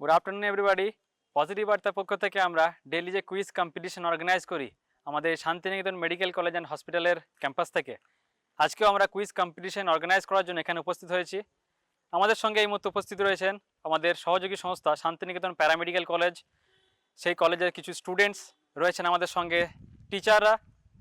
Good afternoon everybody positive বার্তার পক্ষ থেকে আমরা ডেলি যে কুইজ কম্পিটিশন অর্গানাইজ করি আমাদের শান্তিনিকেতন মেডিকেল কলেজ অ্যান্ড হসপিটালের ক্যাম্পাস থেকে আজকেও আমরা কুইজ কম্পিটিশন অর্গানাইজ করার জন্য এখানে উপস্থিত হয়েছি আমাদের সঙ্গে এই মুহূর্তে উপস্থিত রয়েছেন আমাদের সহযোগী সংস্থা শান্তিনিকেতন প্যারামেডিক্যাল কলেজ সেই কলেজের কিছু স্টুডেন্টস রয়েছেন আমাদের সঙ্গে টিচাররা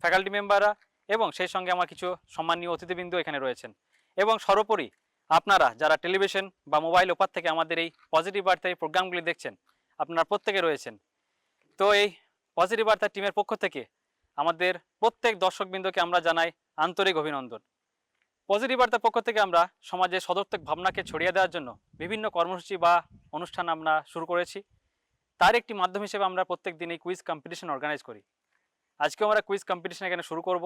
ফ্যাকাল্টি মেম্বাররা এবং সেই সঙ্গে আমার কিছু সম্মানীয় অতিথিবৃন্দ এখানে রয়েছেন এবং সর্বোপরি আপনারা যারা টেলিভিশন বা মোবাইল ওপার থেকে আমাদের এই পজিটিভ বার্তা এই প্রোগ্রামগুলি দেখছেন, আপনারা প্রত্যেকে রয়েছেন। তো এই পজিটিভ বার্তা টিমের পক্ষ থেকে আমাদের প্রত্যেক দর্শকবৃন্দকে আমরা জানাই আন্তরিক অভিনন্দন। পজিটিভ বার্তার পক্ষ থেকে আমরা সমাজে সদর্থক ভাবনাকে ছড়িয়ে দেওয়ার জন্য বিভিন্ন কর্মসূচি বা অনুষ্ঠান আমরা শুরু করেছি। তার একটি মাধ্যম হিসেবে আমরা প্রত্যেক দিন এই কুইজ কম্পিটিশন অর্গানাইজ করি। আজকে আমরা কুইজ কম্পিটিশন এখানে শুরু করব।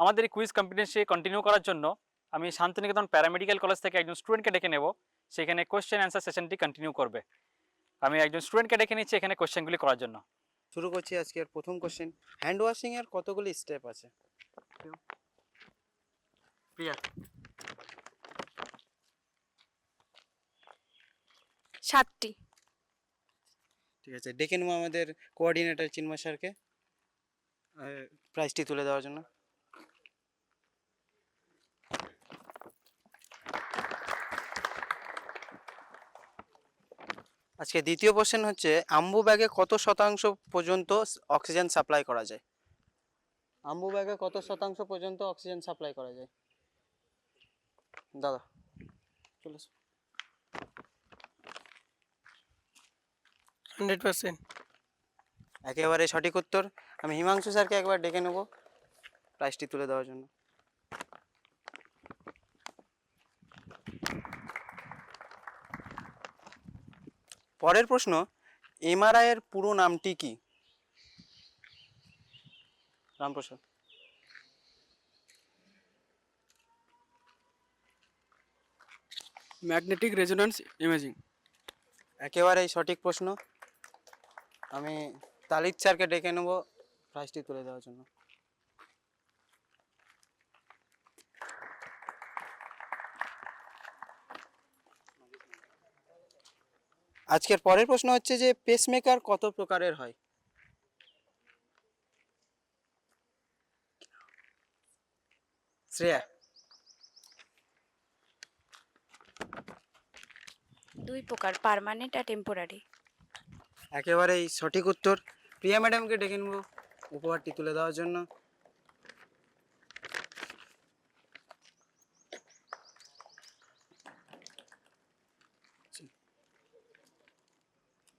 আমাদের এই কুইজ কম্পিটিশন কন্টিনিউ করার জন্য আমি শান্তিনিকেতন প্যারামেডিক্যাল কলেজ থেকে একজন স্টুডেন্টকে ডেকে নেব সেখানে কোয়েশ্চেন অ্যান্সার সেশনটি কন্টিনিউ করবে। আমি একজন স্টুডেন্টকে ডেকে নিচ্ছি এখানে কোয়েশ্চেনগুলি করার জন্য। শুরু করছি আজকের প্রথম কোশ্চেন হ্যান্ড ওয়াশিং এর কতগুলি স্টেপ আছে? প্রিয়া সাতটি। ঠিক আছে ডেকে নেব আমাদের কোঅর্ডিনেটর চিন্ময় স্যারকে প্রাইসটি তুলে দেওয়ার জন্য। আজকে দ্বিতীয় কোশ্চেন হচ্ছে আম্বু ব্যাগে কত শতাংশ পর্যন্ত অক্সিজেন সাপ্লাই করা যায়? আম্বু ব্যাগে কত শতাংশ পর্যন্ত অক্সিজেন সাপ্লাই করা যায়? দাদা চলে হান্ড্রেড পার্সেন্ট। একেবারে সঠিক উত্তর। আমি হিমাংশু স্যারকে একবার ডেকে নেব প্রাইজটি তুলে দেওয়ার জন্য। পরের প্রশ্ন এমআরআই এর পুরো নামটি কি? রামপ্রসাদ। ম্যাগনেটিক রেজোন্যান্স ইমেজিং একেবারেই সঠিক প্রশ্ন। আমি তালিদ স্যারকে ডেকে নেব প্রাইজটি তুলে দেওয়ার জন্য। আজকের পরের প্রশ্ন হচ্ছে যে পেসমেকার কত প্রকারের হয়? শ্রেয়া। দুই প্রকার পার্মানেন্ট আর টেম্পোরারি একেবারেই সঠিক উত্তর। প্রিয়া ম্যাডামকে ডেকে নেব উপহারটি তুলে দেওয়ার জন্য।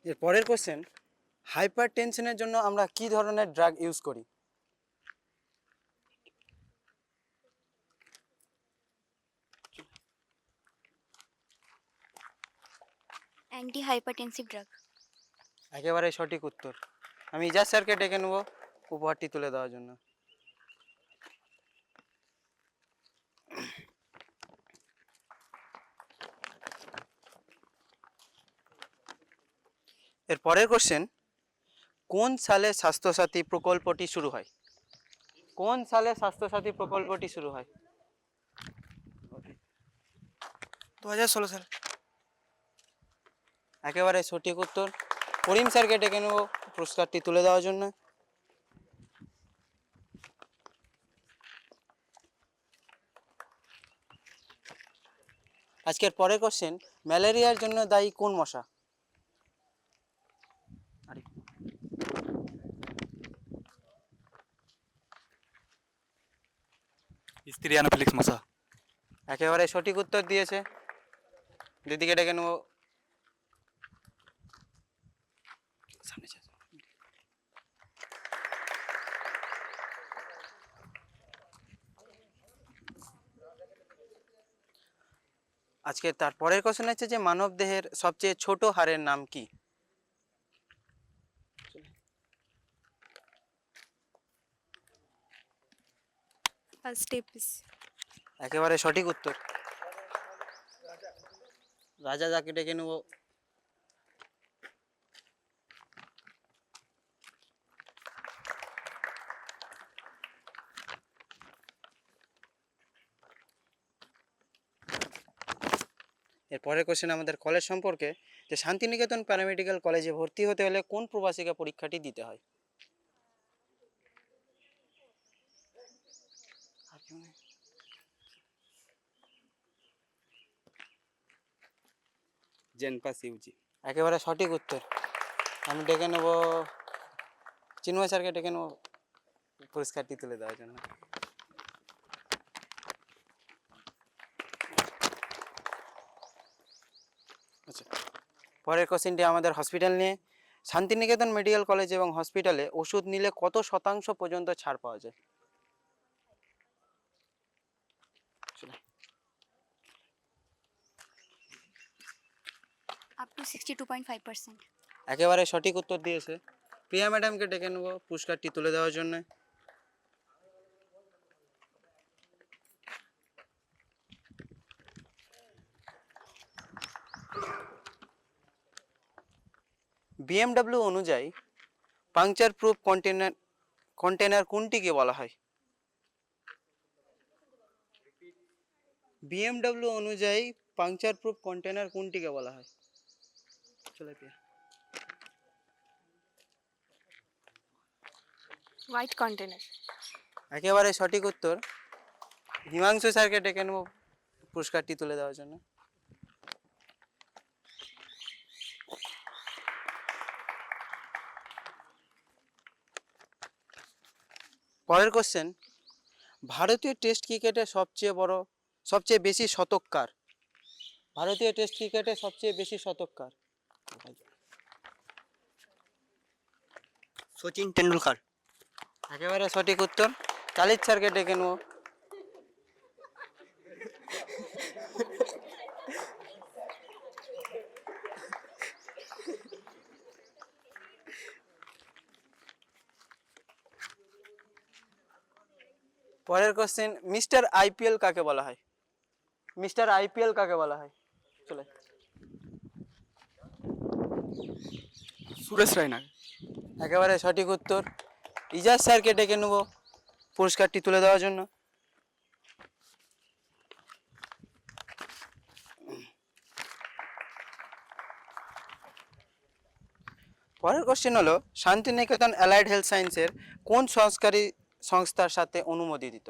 এর পরের কোশ্চেন হাইপার টেনশনের জন্য আমরা কি ধরনের ড্রাগ ইউজ করি? অ্যান্টি হাইপারটেনসিভ ড্রাগ একেবারে সঠিক উত্তর। আমি ইজাজ স্যারকে ডেকে নেব উপহারটি তুলে দেওয়ার জন্য। এর পরের কোশ্চেন কোন সালে স্বাস্থ্যসাথী প্রকল্পটি শুরু হয়? কোন সালে স্বাস্থ্যসাথী প্রকল্পটি শুরু হয়? দু হাজার ষোলো সাল। একেবারে সঠিক উত্তর। করিম স্যারকে ডেকে নেব পুরস্কারটি তুলে দেওয়ার জন্য। আজকের পরের কোশ্চেন ম্যালেরিয়ার জন্য দায়ী কোন মশা আরে, স্ত্রী অ্যানোফিলিক্স মশা একেবারে সঠিক উত্তর দিয়েছে। দিদিকে ডেকে নেব। আজকে তার পরের কোশ্চেন হচ্ছে যে মানব দেহের সবচেয়ে ছোট হাড়ের নাম কি? স্টেপিস একেবারে সঠিক উত্তর। রাজা যাকে ডেকে নেব। এর পরের কোশ্চেন আমাদের কলেজ সম্পর্কে, যে শান্তিনিকেতন প্যারামেডিক্যাল কলেজে ভর্তি হতে হলে কোন প্রবাসিকা পরীক্ষাটি দিতে হয়? জেনপা ইউজি একেবারে সঠিক উত্তর। আমি ডেকে নেব, চিন্ময় স্যারকে ডেকে নেব, পুরস্কারটি তুলে দেওয়ার জন্য। আচ্ছা পরের কোশ্চেনটি আমাদের হসপিটাল নিয়ে। শান্তিনিকেতন মেডিকেল কলেজ এবং হসপিটালে ওষুধ নিলে কত শতাংশ পর্যন্ত ছাড় পাওয়া যায়? Up to sixty two point five percent একেবারে সঠিক উত্তর দিয়েছে। প্রিয়া ম্যাডামকে ডেকে নেব পুরস্কারটি তুলে দেওয়ার জন্য। বিএমডব্লিউ অনুযায়ী পাংচার প্রুফ কন্টেনার কন্টেনার কোনটিকে বলা হয়? বিএমডব্লিউ অনুযায়ী পাংচার প্রুফ কন্টেনার কোনটিকে বলা হয়? চলে প্রিয়া হোয়াইট কন্টেনার একেবারে সঠিক উত্তর। হিমাংশু স্যারকে ডেকে নেব পুরস্কারটি তুলে দেওয়ার জন্য। পরের কোশ্চেন ভারতীয় টেস্ট ক্রিকেটে সবচেয়ে বড় সবচেয়ে বেশি শতককার। ভারতীয় টেস্ট ক্রিকেটে সবচেয়ে বেশি শতককার। সচিন টেন্ডুলকার একেবারে সঠিক উত্তর। চালিত স্যারকে ডেকে নেব পরের কোশ্চেন মিস্টার আইপিএল কাকে বলা হয়? মিস্টার আইপিএল কাকে বলা হয়? চলে। সুরেশ রায়না একেবারে সঠিক উত্তর। ইজাজ স্যারকে ডেকে নেব পুরস্কারটি তুলে দেওয়ার জন্য। পরের কোশ্চেন হলো শান্তিনিকেতন অ্যালাইড হেলথ সায়েন্সের কোন সংস্কারী সংস্থার সাথে অনুমতি দিত?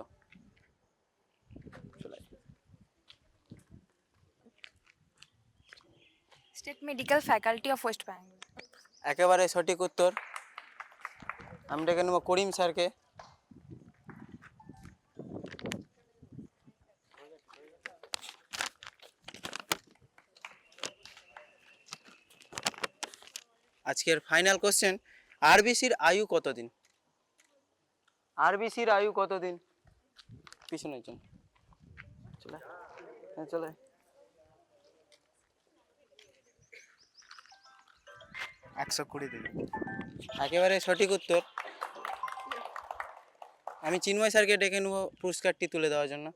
State medical faculty of West Bengal একেবারে সঠিক উত্তর। আমি ডেকে নেব করিম স্যারকে। আজকের ফাইনাল কোশ্চেন আরবিসির আয়ু কতদিন? আরবিসির আয়ু কতদিন? পিছনের জন্য চলে। হ্যাঁ চলে। একশো কুড়ি দিন একেবারে সঠিক উত্তর। আমি চিন্ময় স্যারকে ডেকে নেব পুরস্কারটি তুলে দেওয়ার জন্য।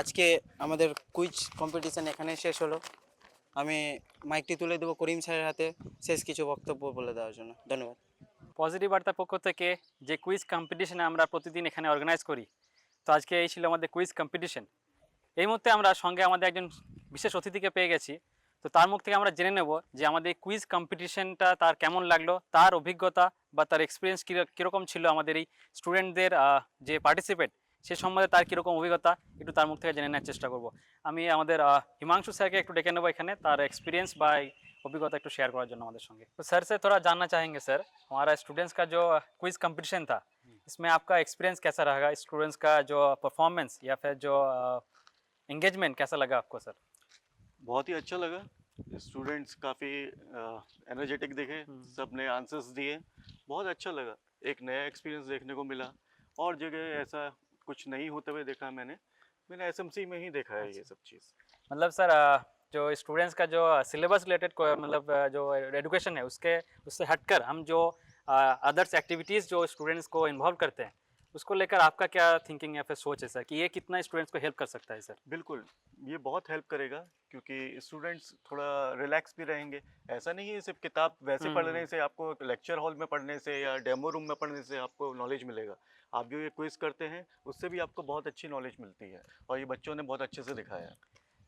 আজকে আমাদের কুইজ কম্পিটিশান এখানে শেষ হলো। আমি মাইকটি তুলে দেবো করিম স্যারের হাতে। শেষ কিছু বক্তব্য বলে দেওয়ার জন্য। ধন্যবাদ। পজিটিভ বার্তার পক্ষ থেকে যে কুইজ কম্পিটিশানে আমরা প্রতিদিন এখানে অর্গানাইজ করি, তো আজকে এই ছিল আমাদের কুইজ কম্পিটিশন এই মুহূর্তে আমরা সঙ্গে আমাদের একজন বিশেষ অতিথিকে পেয়ে গেছি, তো তার মুখ থেকে আমরা জেনে নেব যে আমাদের কুইজ কম্পিটিশনটা তার কেমন লাগল, তার অভিজ্ঞতা বা তার এক্সপিরিয়েন্স কীরকম ছিল আমাদের এই স্টুডেন্টদের যে পার্টিসিপেট সে সম্বন্ধে তার কীরকম অভিজ্ঞতা, একটু তার মুখ থেকে জেনে নেওয়ার চেষ্টা করব। আমি আমাদের হিমাংশু স্যারকে একটু ডেকে নেব এখানে, তার এক্সপিরিয়েন্স বা अभिज्ञता एक शेयर करार हमारे संगे तो सर से थोड़ा जानना चाहेंगे सर हमारा स्टूडेंट्स का जो uh, क्विज कंपटीशन था हम्म। इसमें आपका एक्सपीरियंस कैसा रहेगा स्टूडेंट्स का जो परफॉर्मेंस या फिर जो uh, इंगेजमेंट कैसा लगा आपको सर बहुत ही अच्छा लगा। स्टूडेंट्स काफ़ी एनर्जेटिक दिखे सबने आंसर्स दिए। बहुत अच्छा लगा। एक नया एक्सपीरियंस देखने को मिला। और जगह ऐसा कुछ नहीं होते हुए देखा मैंने। मैंने एसएमसी में ही देखा है ये अच्छा। सब चीज़। मतलब सर जो स्टूडेंट्स का जो सिलेबस रिलेटेड मतलब जो एडुकेशन है उसके उससे हटकर हम जो अदर्स एक्टिविटीज़ जो स्टूडेंट्स को इन्वॉल्व करते हैं उसको लेकर आपका क्या थिंकिंग या फिर सोच है सर कि ये कितना स्टूडेंट्स को हेल्प कर सकता है सर बिल्कुल ये बहुत हेल्प करेगा क्योंकि स्टूडेंट्स थोड़ा रिलैक्स भी रहेंगे। ऐसा नहीं है सिर्फ़ किताब वैसे हम्म, पढ़ने से आपको लेक्चर हॉल में पढ़ने से या डेमो रूम में पढ़ने से आपको नॉलेज मिलेगा। आप जो ये क्विज करते हैं उससे भी आपको बहुत अच्छी नॉलेज मिलती है और ये बच्चों ने बहुत अच्छे से दिखाया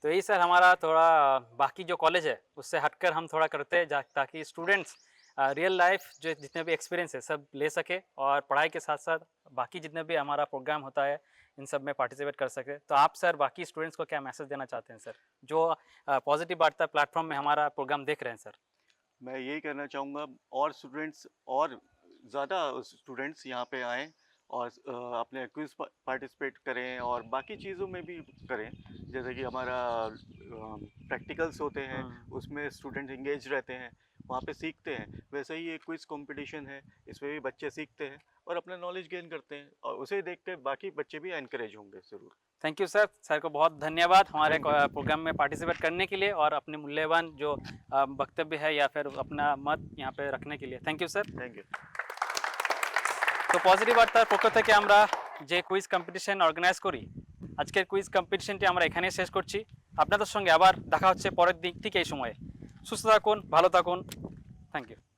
तो यही सर हमारा थोड़ा बाकी जो कॉलेज है, उससे हटकर हम थोड़ा करते हैं ताकि स्टूडेंट्स रियल लाइफ जो जितने भी एक्सपीरियंस है, सब ले सके और पढ़ाई के साथ साथ बाकी जितने भी हमारा प्रोग्राम होता है, इन सब में पार्टिसिपेट कर सके। तो आप सर बाकी स्टूडेंट्स को क्या मैसेज देना चाहते हैं सर? जो पॉजिटिव वार्ता प्लेटफॉर्म में हमारा प्रोग्राम देख रहे हैं सर। मैं यही कहना चाहूँगा, और स्टूडेंट्स और ज़्यादा स्टूडेंट्स यहाँ पे आएँ और अपने क्विज पार्टिसिपेट करें और बाकी चीज़ों में भी करें। जैसे कि हमारा प्रैक्टिकल्स होते हैं हाँ। उसमें स्टूडेंट इंगेज रहते हैं वहाँ पे सीखते हैं। वैसे ही एक क्विज कंपटीशन है इसमें भी बच्चे सीखते हैं और अपना नॉलेज गेन करते हैं और उसे देख के बाकी बच्चे भी एनकरेज होंगे ज़रूर। Thank you sir. सर को बहुत धन्यवाद हमारे प्रोग्राम में पार्टिसिपेट करने के लिए और अपने मूल्यवान जो वक्तव्य है या फिर अपना मत यहाँ पे रखने के लिए। Thank you sir. Thank you. তো পজিটিভ বার্তার পক্ষ থেকে আমরা যে কুইজ কম্পিটিশন অর্গানাইজ করি, আজকের কুইজ কম্পিটিশনটি আমরা এখানেই শেষ করছি। আপনাদের সঙ্গে আবার দেখা হচ্ছে পরের দিক থেকে এই সময়ে। সুস্থ থাকুন, ভালো থাকুন। Thank you